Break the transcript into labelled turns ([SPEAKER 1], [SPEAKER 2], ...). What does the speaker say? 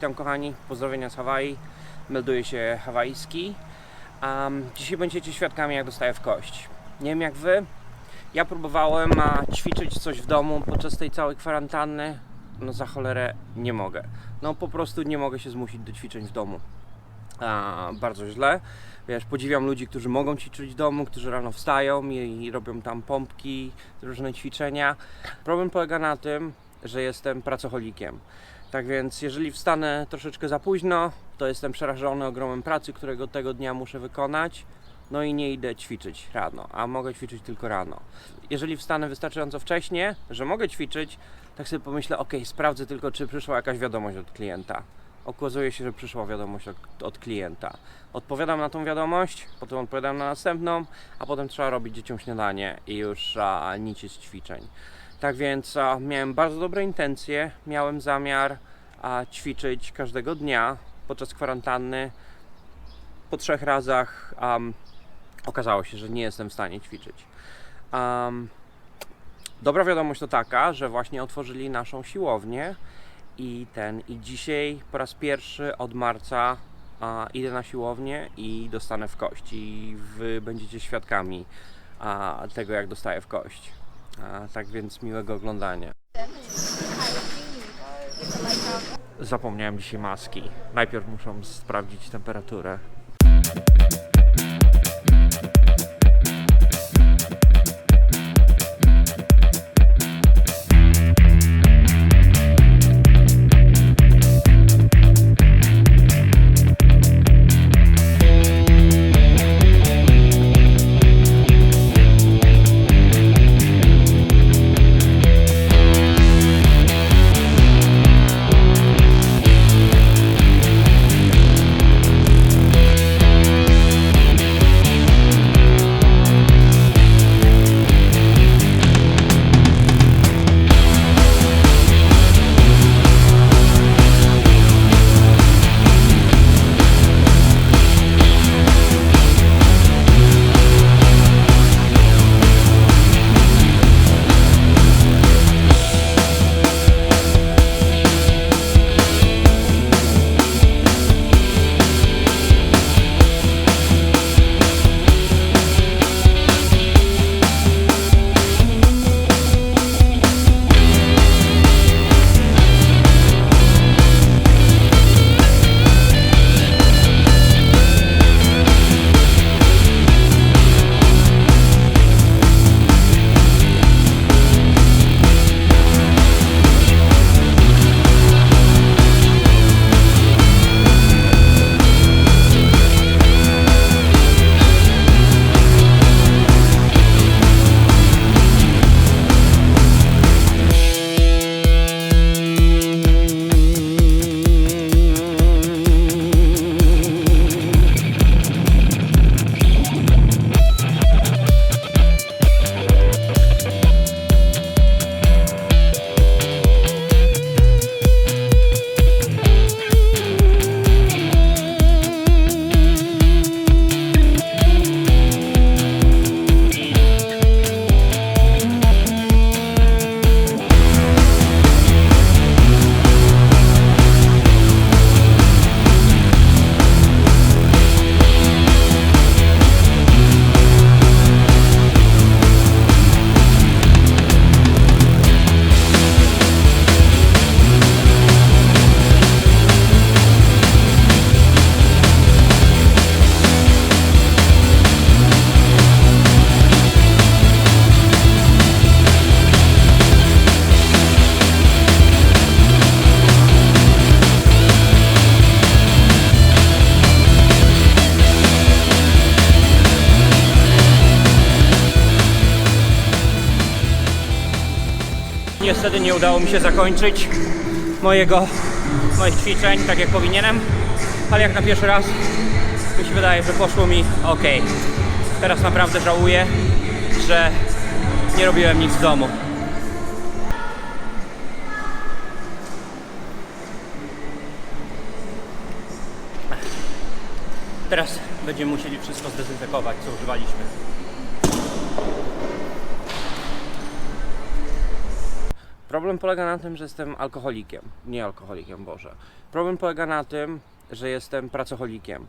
[SPEAKER 1] Witam kochani, pozdrowienia z Hawaii. Melduje się hawajski. Um, dzisiaj będziecie świadkami jak dostaję w kość. Nie wiem jak wy, ja próbowałem a, ćwiczyć coś w domu podczas tej całej kwarantanny. No za cholerę nie mogę. No po prostu nie mogę się zmusić do ćwiczeń w domu. A, bardzo źle. Wiesz, podziwiam ludzi, którzy mogą ćwiczyć w domu, którzy rano wstają i, i robią tam pompki, różne ćwiczenia. Problem polega na tym, że jestem pracocholikiem. Tak więc, jeżeli wstanę troszeczkę za późno, to jestem przerażony ogromem pracy, którego tego dnia muszę wykonać. No i nie idę ćwiczyć rano, a mogę ćwiczyć tylko rano. Jeżeli wstanę wystarczająco wcześnie, że mogę ćwiczyć, tak sobie pomyślę, ok, sprawdzę tylko, czy przyszła jakaś wiadomość od klienta. Okazuje się, że przyszła wiadomość od, klienta. Odpowiadam na tą wiadomość, potem odpowiadam na następną, a potem trzeba robić dzieciom śniadanie i już a, nic z ćwiczeń. Tak więc a, miałem bardzo dobre intencje, miałem zamiar a, ćwiczyć każdego dnia podczas kwarantanny. Po trzech razach am, okazało się, że nie jestem w stanie ćwiczyć. Am, dobra wiadomość to taka, że właśnie otworzyli naszą siłownię i ten i dzisiaj po raz pierwszy od marca a, idę na siłownię i dostanę w kość i wy będziecie świadkami a, tego jak dostaję w kość. A, tak więc miłego oglądania. Zapomniałem dzisiaj maski. Najpierw muszę sprawdzić temperaturę. Niestety nie udało mi się zakończyć mojego, moich ćwiczeń tak jak powinienem, ale jak na pierwszy raz mi się wydaje, że poszło mi ok. Teraz naprawdę żałuję, że nie robiłem nic w domu. Teraz będziemy musieli wszystko zdezynfekować, co używaliśmy. Problem polega na tym, że jestem alkoholikiem. Nie alkoholikiem, Boże. Problem polega na tym, że jestem pracocholikiem.